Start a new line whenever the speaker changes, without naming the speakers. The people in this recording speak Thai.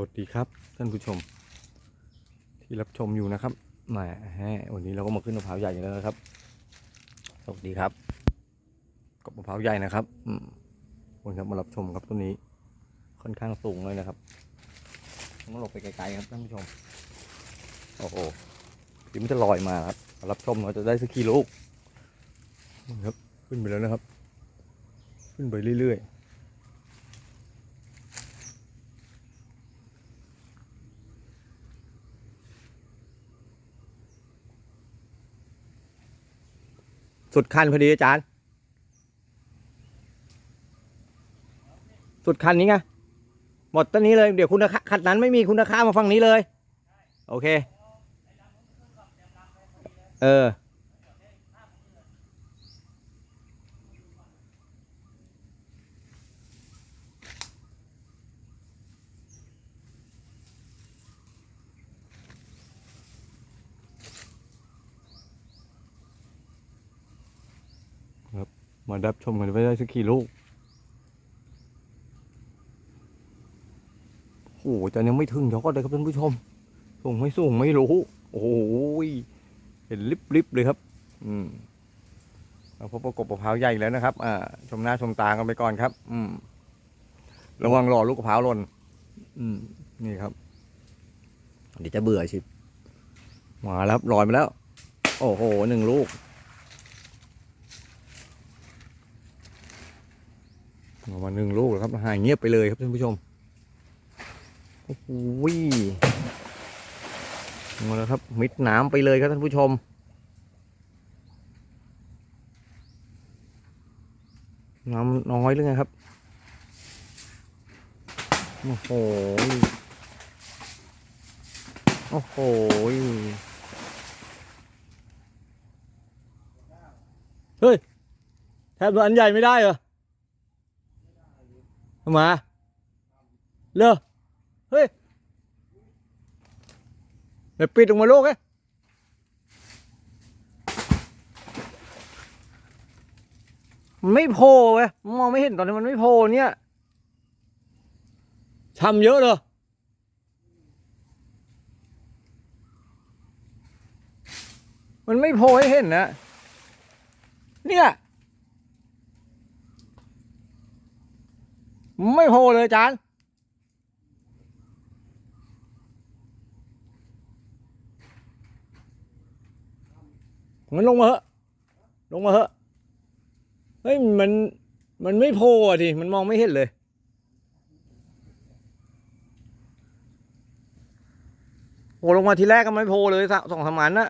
วัสดีครับท่านผู้ชม ที่รับชมอยู่นะครับแหมวันนี้เราก็มาขึ้นมะพร้าวใหญ่กันแล้วนะครับ สวัสดีครับกับมะพร้าวใหญ่นะครับอืมคนครับมารับชมครับต้นนี้ ค่อนข้างสูงเลยนะครับต้องหลบไปไกลๆครับท่านผู้ชม โอ้โหเดี๋ยวมันจะลอยมาครับมารับชมเราจะได้สักกี่ลูกครับ ขึ้นไปแล้วนะครับ ขึ้นไปเรื่อยๆ สุดคันพอดีอาจารย์ สุดคันนี้ไงหมดต้นนี้เลย เดี๋ยวคุณคันนั้นไม่มีคุณค่ามาฝั่งนี้เลย โอเค เออ มาดับชมกันไปได้สักกี่ลูกโอ้โหอาจารย์ยังไม่ถึงยอดเลยครับท่านผู้ชม สูงไม่สูงไม่รู้ โอ้โหเห็นลิบลิบเลยครับ อืมเราพบประกบมะพร้าวใหญ่อีกแล้วนะครับ อ่า ชมหน้าชมตากันไปก่อนครับ อืม ระวังหล่อลูกมะพร้าวหล่น อืม นี่ครับ เดี๋ยวจะเบื่อชิบมาแล้วครับลอยมาแล้ว โอ้โหหนึ่งลูก ออก มาหนึ่งลูกแล้วครับหายเงียบไปเลยครับท่านผู้ชมโอ้โหมาแล้วครับมิดน้ำไปเลยครับท่านผู้ชมน้ำน้อยหรือไงครับโอ้โหโอ้โหเฮ้ยแทบตัวอันใหญ่ไม่ได้เหรอ ทำไมเลอเฮ้ยเดี๋ยวปิดออกมาโลกไงมันไม่โผล่เว้ยมองไม่เห็นตอนนี้มันไม่โผล่เนี่ยทำเยอะเลยมันไม่โผล่ให้เห็นนะ เนี่ย ไม่โผล่เลยจารย์งั้นลงมาเหอะ ลงมาเหอะ เฮ้ย มัน มันไม่โผล่ะดิ มันมองไม่เห็นเลย โผล่ลงมาทีแรกก็ไม่โผล่เลยสะสองสามอันนะ